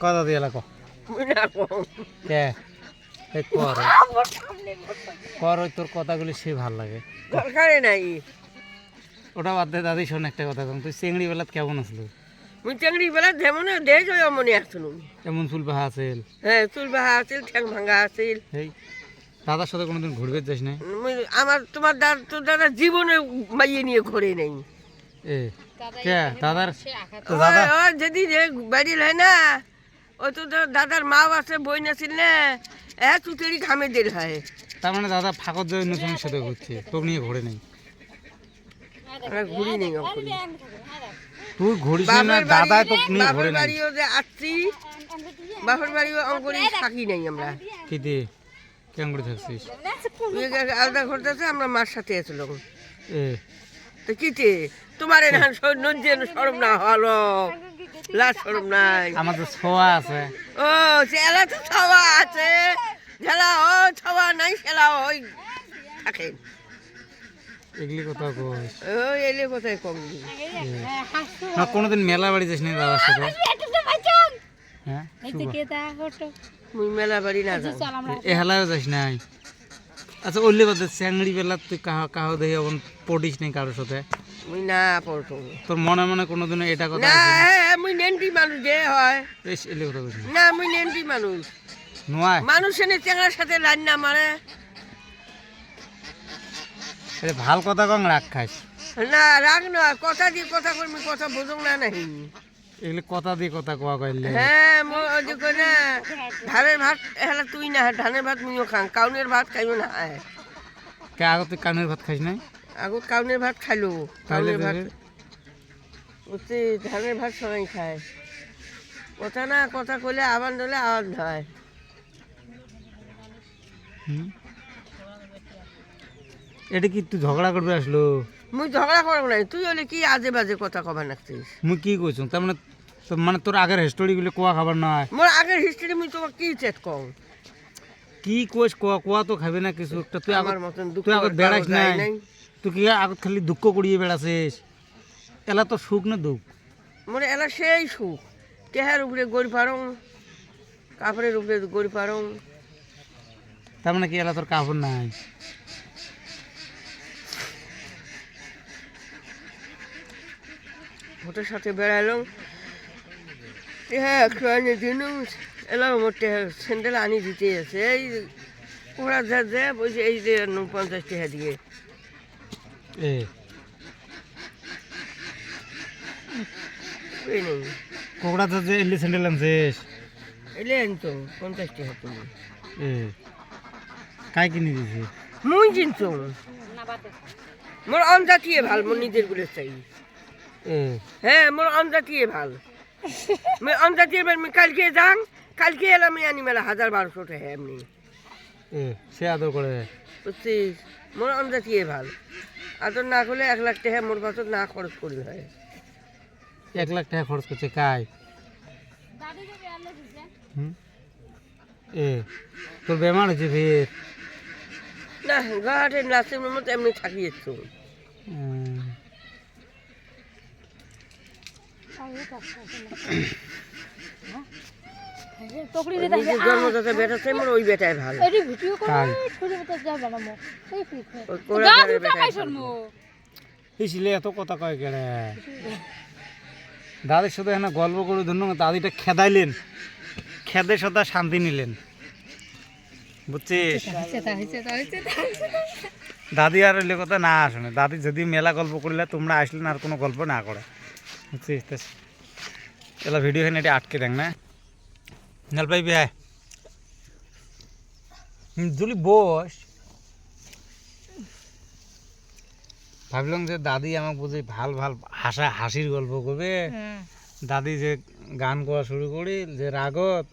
কথা দিয়ে এলাকা কে? কর। কর ওই তোর কথাগুলি সে ভালো লাগে। দরকারে নাই। ওটা বাদ দে দাদি শোন একটা কথা তুই চিংড়ি বেলাত কেমন আসলো মুই চাকরি বেলা যেমন দেশ ওই আসছিল এমন চুল বাহা আছিল? হ্যাঁ চুল বাহা আছিল ঠ্যাং ভাঙা আছিল। এই দাদার সাথে কোনোদিন ঘুরবে যাস নাই? মুই- আমার তোমার দাদা তোর দাদা জীবনে মাইয়ে নিয়ে ঘোরে নাই। এ কে? দাদার? দাদা। যেদিন বাড়ি হয় না ওই তো দাদার মা আছে বই নাছিল না। এ চুতেরি ঘামে দিল হয়। তার মানে দাদা নতুন সাথে ঘুরছে তোর নিয়ে ঘোরে নেই। আমরা ঘুরি নেই তুই ঘুরিস না দাদা তোকে নিয়ে ঘোরে বাপের নাই। বাড়িও যে আসছি বাপের বাড়িও অঙ্করি থাকি নাই আমরা। কি দিয়ে? কেমন করে থাকছিস? আলাদা ঘরতেছে আমরা মার সাথে এসেছিলাম এ। তো কিতে তোমার এখানে নজ্জেন সরম না হলো। লাজ নাই। আমাদের ছোঁয়া আছে। ও তো ছাওয়া আছে। ও ছাওয়া নাই ওই এগুলি কথা কম? দিন না কোনোদিন মেলা বাড়ি যাস নাই দাদার সাথে? হ্যাঁ মুই মেলা বাড়ি না যাই এ হেলাও যাস নাই। আচ্ছা ওইলে বাদে চ্যাংড়ি বেলা তুই কাহা কাহা দেখি এখন পড়িস নাই কারোর সাথে? মুই না পড়তো তোর মনে মনে কোনোদিন এটা কথা না আছে হ্যাঁ, মুই নেন্টি মানুষ যে হয়। বেশ এলে কথা কইস না মুই নেন্টি মানুষ। নোয়ায়? মানুষ এনে চেঙ্গার সাথে লাইন না মারে। আরে ভালো কথা কম রাখ খাইস না রাগ না কথা দিয়ে কথা করবি কথা বোঝো না নাহি। এগুলি কথা দিয়ে কথা কোয়া কইলে হ্যাঁ মই ওই যে কই না ধানের ভাত হেলা তুই না ধানের ভাত মুইও খাং কাউনের ভাত খাইও না। কে আগে তুই কানের ভাত খাইস নাই? আগত কাউনের ভাত খাইলো। কাউনের ভাত বুঝছি ধানের ভাত সবাই খায়। কথা না কথা কইলে আবার দিলে আওয়াজ হয়। এটা কি তুই ঝগড়া করবে আসলো? মুই ঝগড়া করব না তুই হলে কি আজে বাজে কথা কবা নাকছিস মুই কি কইছ? তার মানে মানে তোর আগের হিস্টোরিগুলি কোয়া খাবার নয়? মোর আগের হিস্ট্রি মুই তোমাকে কি চেট কম কি কইস কোয়া কোয়া তো খাবে না কিছু। একটা তুই আমার মতন দুঃখ তুই আগত নাই? নাই। তুই কি আগত খালি দুঃখ করিয়ে বেড়াছিস এলা তো সুখ না দুঃখ মোরে এলা সেই সুখ তেহার উপরে গড়ি পারং কাপড়ের উপরে গড়ি পারং তার মানে কি এলা তোর কাপড় নাই ওটার সাথে বেড়ালাম হ্যাঁ খাওয়ানি দিন এলাম আমার স্যান্ডেল আনি দিতে আছে এই ওরা যা যা বলছে এই যে পঞ্চাশ টাকা দিয়ে কোকড়া তো যে এলি স্যান্ডেল আনছিস এলে আনতো পঞ্চাশ টাকা তুমি। এ। কাই কিনে দিছি? মুই কিনছো মোর অনজাতিয়ে ভালো মোর নিজেরগুলো চাই। হ্যাঁ মোর ভালো। আমি ভালো আমি কালকে যাং কালকে এলাম আমি আনি মেলা হাজার বারোশো টাকা এমনি। সে আদর করে। বুঝছিস? মোর অনজাতিয়ে ভালো। আদর না করলে এক লাখ টাকা মোর পাছত না খরচ করি হয় এক লাখ টাকা খরচ করছে কাই? হুম? এ তোর বেমার হয়েছে ফের? না ঘাটে নাচের মতো এমনি বেটা মোর ওই বেটাই ভালো। হিসলে এত কথা কয় কেড়ে? দাদির সাথে এখানে গল্প করে ধন্য দাদিটা খেদাইলেন। খেদে সদা শান্তি নিলেন। বুঝছিস? দাদি আর এলে কথা না আসনে দাদি যদি মেলা গল্প করলে তোমরা আসলে না আর কোনো গল্প না করে। বুঝছিস? এলা ভিডিও এখানে এটা আটকে দেখ না। নাল পাইবি হ্যাঁ জুলি বস। ভাবলাম যে দাদি আমাকে বুঝে ভালো ভালো হাসা হাসির গল্প করবে। দাদি যে গান করা শুরু করি যে রাগত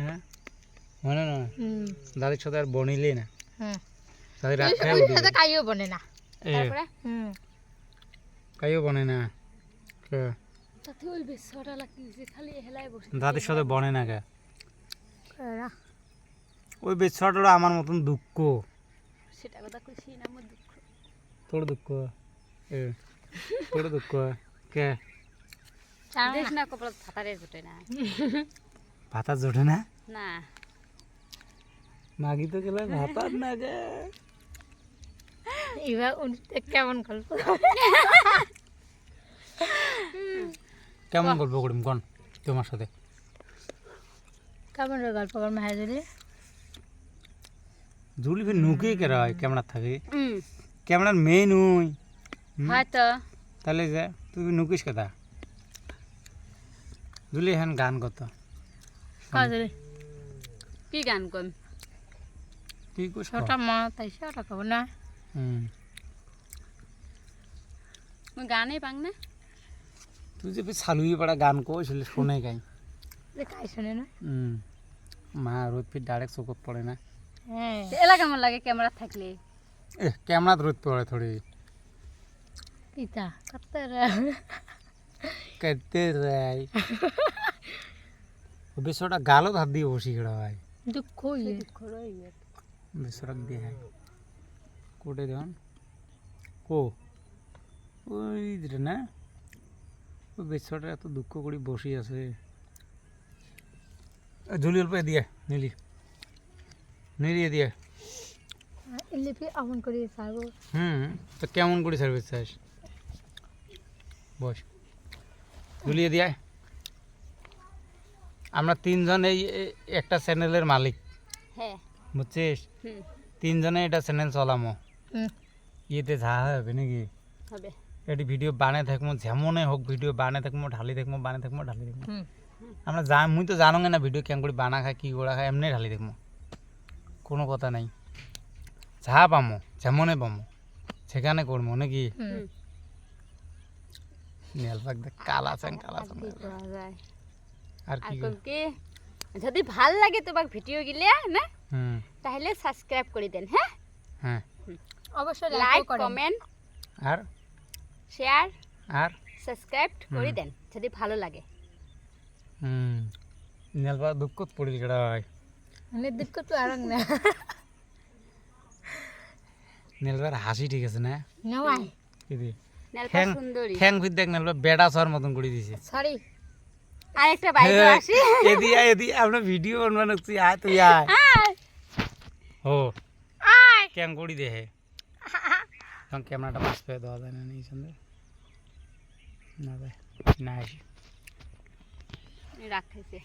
হ্যাঁ? মনে না? দাদির সাথে আর বনিলি না। দাদি রাগ বনে না। কাইও বনে না। দাদির সাথে বনে না কে? না ওই বেচ্ছাটা আমার মতন দুঃখ। সেটা কথা কইছি না আমার দুঃখ। তোর দুঃখ? এ তোর দুঃখ? কে? দেখ না। কপাল জুটে না। ভাতা জোটে না? না। মাগি তো গেলে ভাতার না গে। এবার কেমন গল্প। কেমন গল্প করিম কোন? তোমার সাথে। কেমন রে গল্প কর মায়ের যদি জুলি ফির নুকে কে রয় ক্যামেরা থাকে? ক্যামেরার মেয়ে নুই। হুম? হয়তো। তাহলে যে তুই নুকিস কথা জুলি এখন গান কত? কি গান কম তুই কুস ছোট মা তাই সেটা কব না। হুম। গানেই পাং না। তুই যে চালুই পাড়া গান কইছিল শুনে গাই। কাই শুনে না? মা রোদ ফির ডাইরেক্ট চোখত পড়ে না। হ্যাঁ এলা কেমন লাগে ক্যামেরা থাকলে। এ ক্যামেরাত রোদ পড়ে থোড়ি। পিতা কত কেতে রাই বেশটা গালত হাত দিয়ে বসি ভাই দুঃখ দিয়ে হয়। কোটে দেন কো? ওই না। ওই বেসরটা এত দুঃখ করে বসে আছে। ঝুলি অল্প দিয়ে নিলি। নিলিয়ে দিয়ে লিপি আমন করে সারবো হুম তো কেমন করে সার্ভিস চাস বস। ঝুলিয়ে দিয়ে আমরা তিনজন এই একটা চ্যানেলের মালিক। হ্যাঁ। বুঝছিস? তিনজনে এটা চ্যানেল চলামো। হুম। ইয়েতে যা হবে নাকি? হবে। এটি ভিডিও বানাই থাকব যেমনই হোক ভিডিও বানাই থাকব ঢালি থাকব বানাই থাকব ঢালি থাকব হুম। আমরা যা মুই তো জানো না ভিডিও কেমন করে বানা খাই কী করা খাই এমনি ঢালি থাকব কোনো কথা নাই। যা পামো যেমনে পামো সেখানে করব নাকি দেখ কালা কালা আর কি কি যদি ভালো লাগে তোমাক ভিডিও গিলে না? হুম। তাহলে সাবস্ক্রাইব করে দেন হ্যাঁ হ্যাঁ। অবশ্যই লাইক কমেন্ট আর? শেয়ার আর? সাবস্ক্রাইব করে দেন যদি ভালো লাগে। পাক দুঃখ পড়িল কেডা হয় মানে দুঃখ তো না নেলবার হাসি ঠিক আছে না নয় কি দি নেলপা সুন্দরী ঠ্যাং ফির দেখ নেলবার বেড়া সর মতন করে দিছে সরি আর একটা বাইক আসি এদি এদি আমরা ভিডিও তুই আয় তুই আয় ও আয় ক্যাং করি দে হে তখন ক্যামেরাটা পাস পেয়ে দেওয়া যায় না সন্দেহ না ভাই না আসি রাখাইছে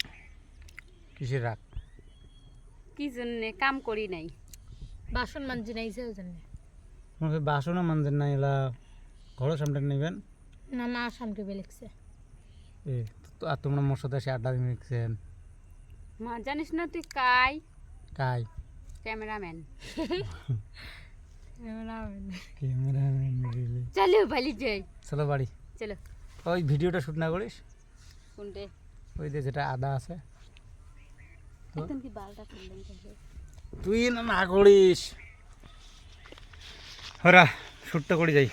কিসের রাখ কি জন্য? কাম করি নাই। বাসন মানজি নাই যে জন্য। মনে বাসনও মানছেন না এলা ঘরও সামনে নেবেন? না মা সামনে বেলেগছে এ তো- আর তোমরা মোর সাথে আড্ডা দিয়ে দেখছেন? মা জানিস না তুই কাই? কাই? ক্যামেরাম্যান। ক্যামেরাম্যান। রিলে চলো ভালি যাই। চলো বাড়ি। চলো। ওই ভিডিওটা শুট না করিস? কোনটে? ওই যে যেটা আদা আছে? তুই না না করিস। হরা শুটটা করে যাই।